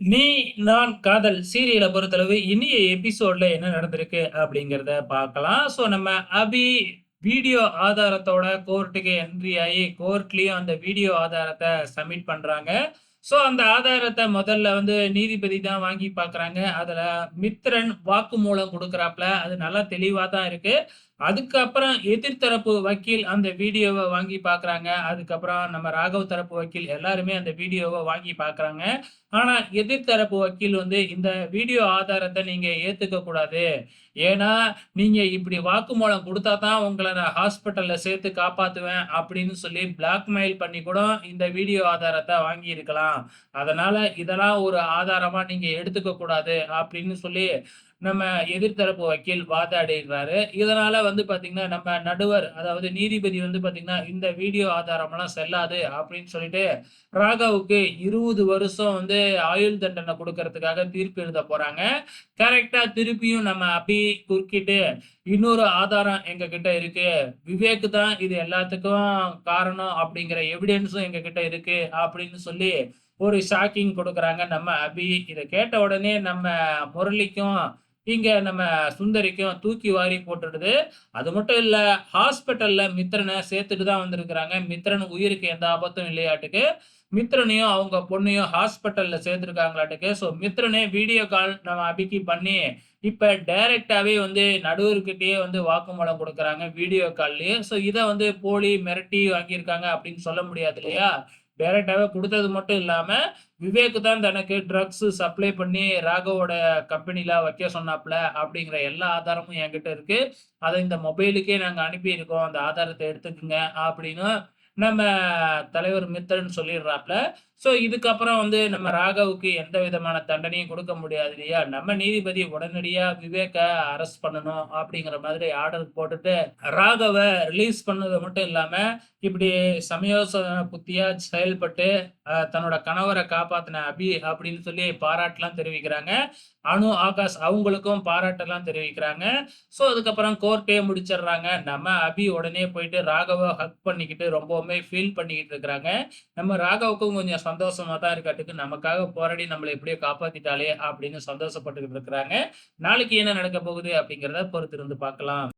நீ நான் காதல் சீரியலை பொறுத்தளவு இனிய எபிசோட்ல என்ன நடந்திருக்கு அப்படிங்கிறத பார்க்கலாம். ஸோ நம்ம அபி வீடியோ ஆதாரத்தோட கோர்ட்டுக்கு என்ட்ரி ஆகி கோர்ட்லேயும் அந்த வீடியோ ஆதாரத்தை சப்மிட் பண்ணுறாங்க ஸோ அந்த ஆதாரத்தை முதல்ல வந்து நீதிபதி தான் வாங்கி பார்க்குறாங்க. அதில் மித்ரன் வாக்குமூலம் கொடுக்குறாப்புல அது நல்லா தெளிவாக தான் இருக்குது அதுக்கப்புறம் எதிர்த்தரப்பு வக்கீல் அந்த வீடியோவை வாங்கி பார்க்குறாங்க. அதுக்கப்புறம் நம்ம ராகவ் தரப்பு வக்கீல் எல்லாருமே அந்த வீடியோவை வாங்கி பார்க்குறாங்க. ஆனால் எதிர்த்தரப்பு வக்கீல் வந்து இந்த வீடியோ ஆதாரத்தை நீங்கள் ஏற்றுக்கக்கூடாது கூடாது. ஏன்னா, நீங்கள் இப்படி வாக்குமூலம் கொடுத்தா தான் உங்களை நான் ஹாஸ்பிட்டலில் சேர்த்து காப்பாற்றுவேன் அப்படின்னு சொல்லி பிளாக்மெயில் பண்ணி கூட இந்த வீடியோ ஆதாரத்தை வாங்கியிருக்கலாம். அதனால் இதெல்லாம் ஒரு ஆதாரமாக நீங்கள் எடுத்துக்க கூடாது அப்படின்னு சொல்லி நம்ம எதிர்த்தரப்பு வக்கீல் வாதாடிடுறாரு. இதனால வந்து பார்த்தீங்கன்னா, நம்ம நடுவர் அதாவது நீதிபதி வந்து பார்த்தீங்கன்னா, இந்த வீடியோ ஆதாரம்லாம் செல்லாது அப்படின்னு சொல்லிட்டு ராகவுக்கு 20 வருஷம் வந்து ஆயுள் தண்டனை கொடுக்கறதுக்காக தீர்ப்பு எழுத போறாங்க. கரெக்டா திருப்பியும் நம்ம அபி குறுக்கிட்டு, இன்னொரு ஆதாரம் எங்ககிட்ட இருக்கு. விவேக் தான் இது எல்லாத்துக்கும் காரணம் அப்படிங்கிற எவிடன்ஸும் எங்ககிட்ட இருக்கு அப்படின்னு சொல்லி ஒரு ஷாக்கிங் கொடுக்குறாங்க நம்ம அபி. இதை கேட்ட உடனே நம்ம முரளிக்கும், இங்கே நம்ம சுந்தரிக்கும் தூக்கி வாரி போட்டுடுது. அது மட்டும் இல்லை ஹாஸ்பிட்டலில் மித்ரனை சேர்த்துட்டு தான் வந்திருக்கிறாங்க. மித்ரன் உயிருக்கு எந்த ஆபத்தும் இல்லையாட்டுக்கு. மித்ரனையும் அவங்க பொண்ணையும் ஹாஸ்பிட்டலில் சேர்த்துருக்காங்களாட்டுக்கு. ஸோ மித்ரனே வீடியோ கால் நம்ம அபிக்கு பண்ணி, இப்போ டைரெக்டாகவே வந்து நடுவர்கிட்டயே வந்து வாக்குமூலம் கொடுக்குறாங்க வீடியோ கால்லேயே ஸோ இதை வந்து போலி மிரட்டி வாங்கியிருக்காங்க அப்படின்னு சொல்ல முடியாது இல்லையா? டைரக்டாகவே கொடுத்தது மட்டும் இல்லாமல் விவேக் தான் தனக்கு ட்ரக்ஸ் சப்ளை பண்ணி ராகவோட கம்பெனியில் வைக்க சொன்னாப்ல அப்படிங்கிற எல்லா ஆதாரமும் என்கிட்ட இருக்குது அதை இந்த மொபைலுக்கே நாங்கள் அனுப்பியிருக்கோம். அந்த ஆதாரத்தை எடுத்துக்கோங்க அப்படின்னு நம்ம தலைவர் மித்தர்ன்னு சொல்லிடுறாப்ல. ஸோ இதுக்கப்புறம் வந்து நம்ம ராகவுக்கு எந்த விதமான தண்டனையும் கொடுக்க முடியாது இல்லையா? நம்ம நீதிபதி உடனடியா விவேக்கை அரெஸ்ட் பண்ணணும் அப்படிங்கிற மாதிரி ஆர்டர் போட்டுட்டு, ராகவ ரிலீஸ் பண்ணது மட்டும் இல்லாமல் இப்படி சமயோசன புத்தியா செயல்பட்டு தன்னோட கணவரை காப்பாத்தின அபி அப்படின்னு சொல்லி பாராட்டுலாம் தெரிவிக்கிறாங்க. அனு, ஆகாஷ் அவங்களுக்கும் பாராட்டெல்லாம் தெரிவிக்கிறாங்க. ஸோ அதுக்கப்புறம் கோர்ட்டே முடிச்சிடுறாங்க. நம்ம அபி உடனே போயிட்டு ராகவை ஹக் பண்ணிக்கிட்டு ரொம்பவுமே ஃபீல் பண்ணிக்கிட்டு இருக்கிறாங்க. நம்ம ராகவுக்கும் கொஞ்சம் சந்தோஷமா தான் இருக்காட்டுக்கு, நமக்காக போராடி நம்மளை எப்படியோ காப்பாற்றிட்டாலே அப்படின்னு சந்தோஷப்பட்டுக்கிட்டு இருக்கிறாங்க. நாளைக்கு என்ன நடக்க போகுது அப்படிங்கிறத பொறுத்திருந்து பார்க்கலாம்.